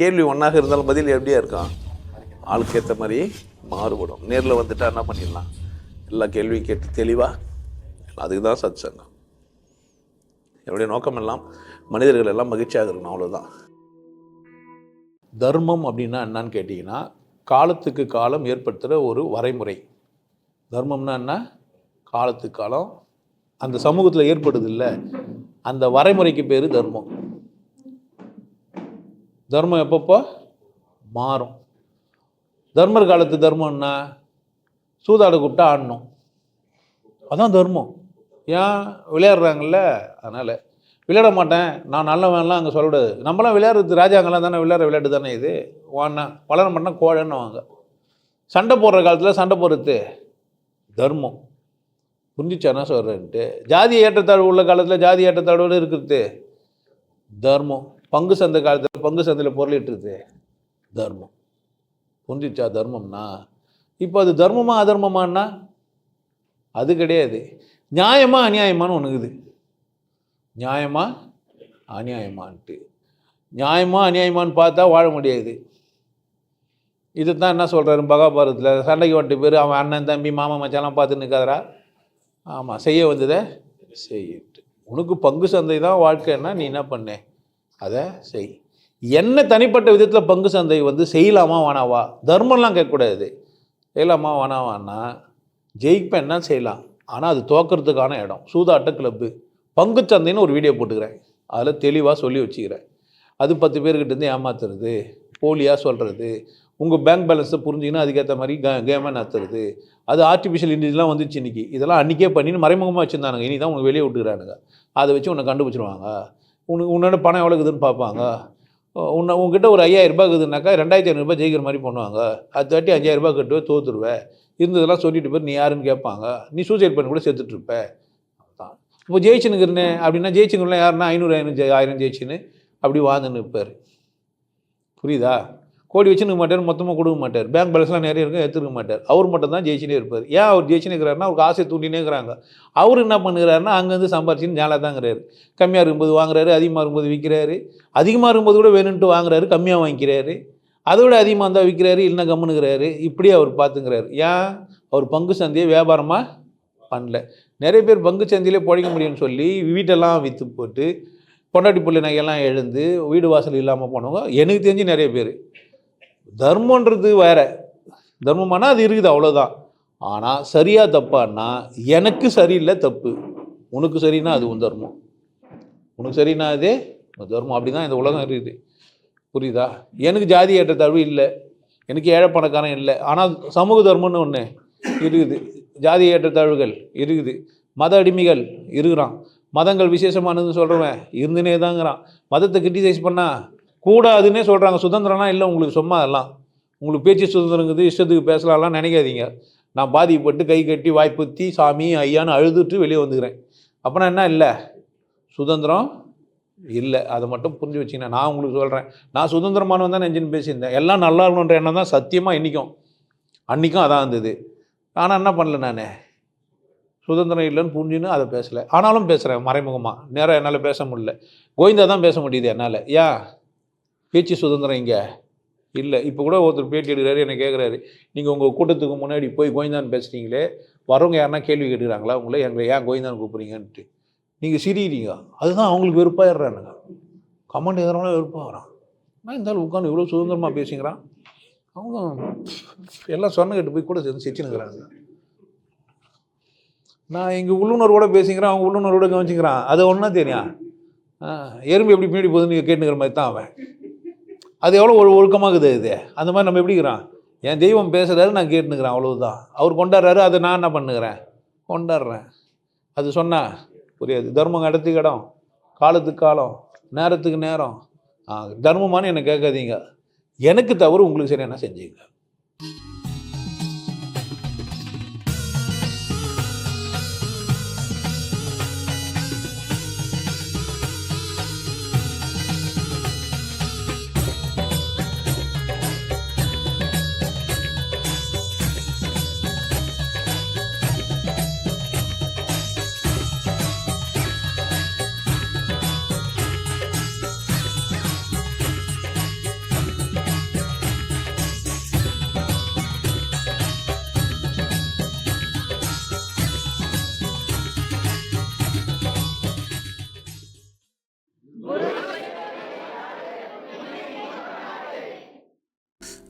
கேள்வி ஒன்றாக இருந்தாலும் பதில் எப்படியா இருக்கும்? ஆளுக்கு ஏற்ற மாதிரி மாறுபடும். நேரில் வந்துட்டா என்ன பண்ணிடலாம்? எல்லா கேள்வியும் கேட்டு தெளிவாக அதுக்கு தான் சத் சங்கம் என்னுடைய நோக்கம் எல்லாம் மனிதர்கள் எல்லாம் மகிழ்ச்சியாக இருக்கணும் அவ்வளோதான் தர்மம் அப்படின்னா என்னன்னு கேட்டிங்கன்னா காலத்துக்கு காலம் ஏற்படுத்துகிற ஒரு வரைமுறை. தர்மம்னா என்ன? காலத்துக்கு காலம். அந்த சமூகத்தில் ஏற்படுது இல்லை. அந்த வரைமுறைக்கு பேர் தர்மம். தர்மம் எப்பப்போ? மாறும். தர்மர் காலத்து தர்மம் என்ன? கூப்பிட்டா ஆடணும். அதான் தர்மம். ஏன்? விளையாடுறாங்கல்ல? அதனால். விளையாட மாட்டேன். நான் நல்லவன்லாம் அங்கே சொல்லக்கூடாது நம்மளாம் விளையாடுறது ராஜாங்கெல்லாம் தானே விளையாடுற விளையாட்டு தானே இது? வாண்ணா வளர மாட்டேன் கோழன்னு வாங்க. சண்டை போடுற காலத்தில் சண்டை போடுறது தர்மம். புரிஞ்சிச்சானா சொல்கிறேன்ட்டு ஜாதி ஏற்றத்தாழ்வு உள்ள காலத்தில் ஜாதி ஏற்றத்தாழ்வுன்னு இருக்கிறது. தர்மம். பங்கு சந்தை காலத்தில் பங்கு சந்தையில் பொருளிட்டுருது தர்மம். புரிஞ்சிச்சா தர்மம்னா? இப்போ அது தர்மமா அதர்மமானா அது கிடையாது. நியாயமா அநியாயமான்னு ஒன்றுக்குது நியாயமா அநியாயமான்ட்டு. நியாயமா அநியாயமான்னு பார்த்தா வாழ முடியாது. இது தான் என்ன சொல்கிறாரு பகாபாரத்தில் சண்டைக்கு வந்துட்டு பேர் அவன் அண்ணன் தம்பி மாமா மச்சான்லாம் பார்த்து நிற்காதரா ஆமாம் செய்ய வந்ததை செய்யிட்டு. உனக்கு பங்கு சந்தை தான் வாழ்க்கைன்னா நீ என்ன பண்ண? அதை செய். என்ன தனிப்பட்ட விதத்தில் பங்கு சந்தை வந்து செய்யலாமா வேணாவா? தர்மம்லாம் கேட்கக்கூடாது செய்யலாமா வேணாவான்னா ஜெயிப்பேன்னா செய்யலாம்? ஆனால் அது தோக்கிறதுக்கான இடம். சூதாட்ட கிளப்பு. பங்கு சந்தைன்னு ஒரு வீடியோ போட்டுக்கிறேன். அதில் தெளிவாக சொல்லி வச்சுக்கிறேன். அது பத்து பேர்கிட்ட இருந்து ஏமாத்துறது போலியாக சொல்கிறது உங்கள் பேங்க் பேலன்ஸை புரிஞ்சிங்கன்னா அதுக்கேற்ற மாதிரி கே கேமை நடத்துறது அது ஆர்டிஃபிஷியல் இன்டெலிஜெலாம் வந்துச்சு இன்றைக்கி இதெல்லாம் அன்றைக்கே பண்ணின்னு மறைமுகமாக வச்சுருந்தானுங்க. இனி தான் உனக்கு வெளியே விட்டுக்கிறானுங்க. அதை வச்சு உன்னை கண்டுபிடிச்சிருவாங்க. உனக்கு உன்னோட பணம் எவ்வளோ இருக்குதுன்னு பார்ப்பாங்க உன்னை உங்ககிட்ட ஒரு ஐயாயிரம் ரூபாய் இருக்குதுனாக்கா ரெண்டாயிரத்தி ஐநூறுபா ஜெயிக்கிற மாதிரி பண்ணுவாங்க. அது தாட்டி அஞ்சாயிரம் ரூபாய் கட்டுவே தோத்துருவேன் இருந்ததெல்லாம் சொல்லிட்டு போய் நீ யாருன்னு கேட்பாங்க. நீ சூசைட் பண்ணி கூட செத்துட்ருப்பேன் தான் இப்போ ஜெயிச்சுனுக்கிறனே அப்படின்னா ஜெயிச்சுங்கலாம் யாருன்னா ஐநூறு ஐநூறு ஆயிரம் ஜெயிச்சுன்னு அப்படி வாழ்ந்துன்னு இருப்பார். புரியுதா? கோடி வச்சுன்னு மாட்டார் மொத்தமாக கொடுக்க மாட்டார். பேங்க் பேலன்ஸ்லாம் நிறைய இருக்கும் எடுத்துக்க மாட்டார். அவர் மட்டும் தான் ஜெயிச்சுனே இருப்பார். ஏன் அவர் ஜெயிச்சுன்னு இருக்கிறாருன்னா அவருக்கு ஆசை தூண்டினே இருக்கிறாங்க. அவர் என்ன பண்ணுகிறாருன்னா அங்கேருந்து சம்பாரிச்சின்னு ஜாலாக தாங்கிறாரு கம்மியாக இருக்கும்போது வாங்குறாரு அதிகமாக இருக்கும்போது விற்கிறாரு அதிகமாக இருக்கும்போது கூட வேணும்ன்ட்டு வாங்குறாரு கம்மியாக வாங்கிக்கிறாரு. அதை விட அதிகமாக இருந்தால் விற்கிறாரு இல்லைன்னா கம்முனுக்கிறாரு. இப்படியே அவர் பார்த்துங்கிறாரு ஏன்? அவர் பங்கு சந்தையை வியாபாரமாக பண்ணல. நிறைய பேர் பங்கு சந்தையிலே பிழைக்க முடியும்னு சொல்லி வீட்டெல்லாம் விற்று போட்டு பொண்டாட்டி பிள்ளை நகையெல்லாம் எழுந்து வீடு வாசல் இல்லாமல் போனவங்க எனக்கு தெரிஞ்சு நிறைய பேர். தர்மன்றது வேற. தர்மமானால் அது இருக்குது அவ்வளோதான் ஆனால் சரியா தப்பான்னா எனக்கு சரியில்லை தப்பு. உனக்கு சரின்னா அது உன் தர்மம். உனக்கு சரின்னா அதே உன் தர்மம். அப்படி தான் இந்த உலகம் இருக்குது. புரியுதா? எனக்கு ஜாதி ஏற்றத்தாழ்வு இல்லை. எனக்கு ஏழை பணக்காரன் இல்லை. ஆனால் சமூக தர்மம்னு ஒன்று இருக்குது. ஜாதி ஏற்றத்தாழ்வுகள் இருக்குது. மத அடிமைகள் இருக்கிறான். மதங்கள் விசேஷமானதுன்னு சொல்கிறவன் இருந்துனே தாங்கிறான் மதத்தை கிரிட்டிசைஸ் பண்ணால் கூடாதுன்னே சொல்கிறாங்க சுதந்திரம்லாம் இல்லை உங்களுக்கு சும்மா அதெல்லாம். உங்களுக்கு பேச்சு சுதந்திரங்கிறது இஷ்டத்துக்கு பேசலாம்லாம் நினைக்காதீங்க. நான் பாதிக்கப்பட்டு கை கட்டி வாய்ப்புத்தி சாமி ஐயான்னு அழுதுட்டு வெளியே வந்துக்கிறேன். அப்போனா என்ன இல்லை? சுதந்திரம் இல்லை. அதை மட்டும் புரிஞ்சு வச்சிங்கன்னா நான் உங்களுக்கு சொல்கிறேன் நான் சுதந்திரமானவன் தான் நெஞ்சுன்னு பேசியிருந்தேன். எல்லாம் நல்லா இருக்கணுன்ற எண்ணம் தான் சத்தியமாக இன்றைக்கும். அன்றைக்கும் அதான் இருந்தது. ஆனால் என்ன பண்ணல நான்? சுதந்திரம் இல்லைன்னு புரிஞ்சுன்னு அதை பேசலை. ஆனாலும் பேசுகிறேன் மறைமுகமாக நேராக என்னால் பேச முடியல. கோவிந்தா தான் பேச முடியுது என்னால். ஏன் பேச்சு சுதந்திரம் இங்கே? இல்லை இப்போ கூட ஒருத்தர் பேட்டி எடுக்கிறாரு என்னை கேட்குறாரு நீங்கள் உங்கள் கூட்டத்துக்கு முன்னாடி போய் கோயந்தான் பேசுகிறீங்களே வரவங்க யாருன்னா கேள்வி கேட்டுக்கிறாங்களா உங்களை எங்களை ஏன் கோயந்தான் கூப்பிட்றீங்கன்ட்டு. நீங்கள் சிரிக்கிறீங்க. அதுதான் அவங்களுக்கு வெறுப்பாயிடுறானுங்க. கமெண்ட் எதிரான வெறுப்பாக வரான் நான் இருந்தாலும் உட்காந்து இவ்வளோ சுதந்திரமாக பேசுகிறான் அவங்க எல்லாம் சொன்ன கேட்டு போய் கூட சேர்ந்து சிரிச்சுனுங்கிறாங்க நான் இங்கே உள்ளுணர்வோட பேசிக்கிறேன் அவங்க உள்ளுணர்வோட கவனிச்சுக்கிறான். அது ஒன்றா தெரியும். எறும்பு எப்படி பின்னாடி போகுதுன்னு கேட்டுக்கிற மாதிரி தான் அவன். அது எவ்வளோ ஒரு ஒழுக்கமாகுது இது? அந்த மாதிரி நம்ம எப்படிக்கிறான் என் தெய்வம் பேசுகிறாரு நான் கேட்டுனுக்கிறேன் அவ்வளவுதான். அவர் கொண்டாடுறாரு அதை நான் என்ன பண்ணுகிறேன்? கொண்டாடுறேன். அது சொன்னால் புரியாது. தர்மம் இடத்துக்கு இடம் காலத்துக்கு காலம் நேரத்துக்கு நேரம். தர்மமானு என்னை கேட்காதீங்க. எனக்கு தவறு உங்களுக்கு சரி என்ன செஞ்சீங்க?